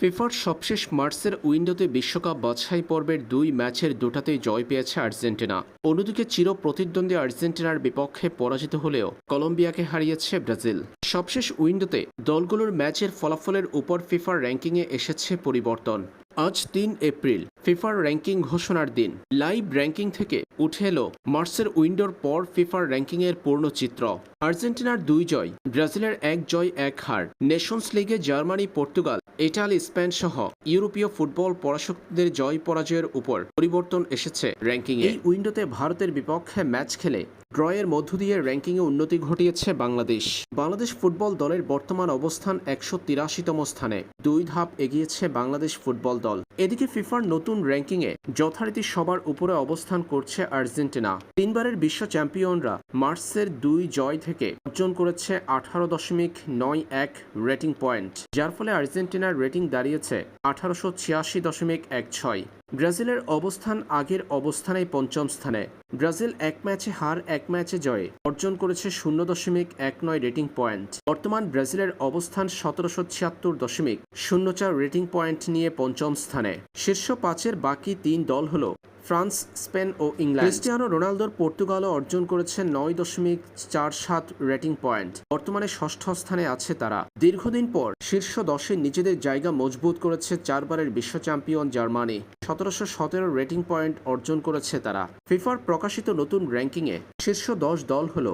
ফিফার সবশেষ মার্চের উইন্ডোতে বিশ্বকাপ বাছাই পর্বের দুই ম্যাচের দুটাতেই জয় পেয়েছে আর্জেন্টিনা। অন্যদিকে চির প্রতিদ্বন্দ্বী আর্জেন্টিনার বিপক্ষে পরাজিত হলেও কলম্বিয়াকে হারিয়েছে ব্রাজিল। সবশেষ উইন্ডোতে দলগুলোর ম্যাচের ফলাফলের উপর ফিফার র্যাঙ্কিংয়ে এসেছে পরিবর্তন। আজ তিন এপ্রিল, ফিফার র্যাঙ্কিং ঘোষণার দিন। লাইভ র্যাঙ্কিং থেকে উঠে এলো মার্চের উইন্ডোর পর ফিফার র্যাঙ্কিংয়ের পূর্ণ চিত্র। আর্জেন্টিনার দুই জয়, ব্রাজিলের এক জয়, এক হার। নেশনস লিগে জার্মানি, পর্তুগাল, ইটালি, স্পেন সহ ইউরোপীয় ফুটবল পরাশকদের জয় পরাজয়ের উপর পরিবর্তন এসেছে র্যাঙ্কিংয়ে। এই উইন্ডোতে ভারতের বিপক্ষে ম্যাচ খেলে ড্রয়ের মধ্য দিয়ে র্যাঙ্কিংয়ে উন্নতি ঘটিয়েছে বাংলাদেশ। বাংলাদেশ ফুটবল দলের বর্তমান অবস্থান একশো তিরাশিতম স্থানে। দুই ধাপ এগিয়েছে বাংলাদেশ ফুটবল দল। এদিকে ফিফার নতুন র্যাঙ্কিংয়ে যথারীতি সবার উপরে অবস্থান করছে আর্জেন্টিনা। তিনবারের বিশ্ব চ্যাম্পিয়নরা মার্চের দুই জয় থেকে অর্জন করেছে আঠারো দশমিক নয় এক রেটিং পয়েন্ট, যার ফলে আর্জেন্টিনার রেটিং দাঁড়িয়েছে আঠারোশো ছিয়াশি দশমিক এক ছয়। ব্রাজিলের অবস্থান আগের অবস্থানেই পঞ্চম স্থানে। ব্রাজিল এক ম্যাচে হার, এক ম্যাচে জয়ে, অর্জন করেছে শূন্য দশমিক এক নয় রেটিং পয়েন্ট। বর্তমান ব্রাজিলের অবস্থান সতেরোশো ছিয়াত্তর দশমিক শূন্য চার রেটিং পয়েন্ট নিয়ে পঞ্চম স্থানে। শীর্ষ পাঁচের বাকি তিন দল হল ফ্রান্স, স্পেন ও ইংল্যান্ড। ক্রিস্টিয়ানো রোনালদোর পর্তুগালও অর্জন করেছে নয় দশমিক চার সাত রেটিং পয়েন্ট। বর্তমানে ষষ্ঠ স্থানে আছে তারা। দীর্ঘদিন পর শীর্ষ দশে নিজেদের জায়গা মজবুত করেছে চারবারের বিশ্ব চ্যাম্পিয়ন জার্মানি। সতেরোশো সতেরো রেটিং পয়েন্ট অর্জন করেছে তারা। ফিফার প্রকাশিত নতুন র্যাঙ্কিংয়ে শীর্ষ দশ দল হল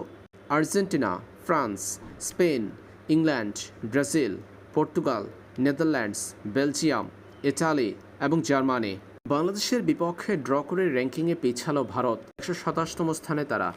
Argentina, France, Spain, England, Brazil, Portugal, Netherlands, Belgium Italy এবং জার্মানি। বাংলাদেশের বিপক্ষে ড্র করে র্যাঙ্কিংয়ে পিছালো ভারত। একশো সাতাশতম স্থানে তারা।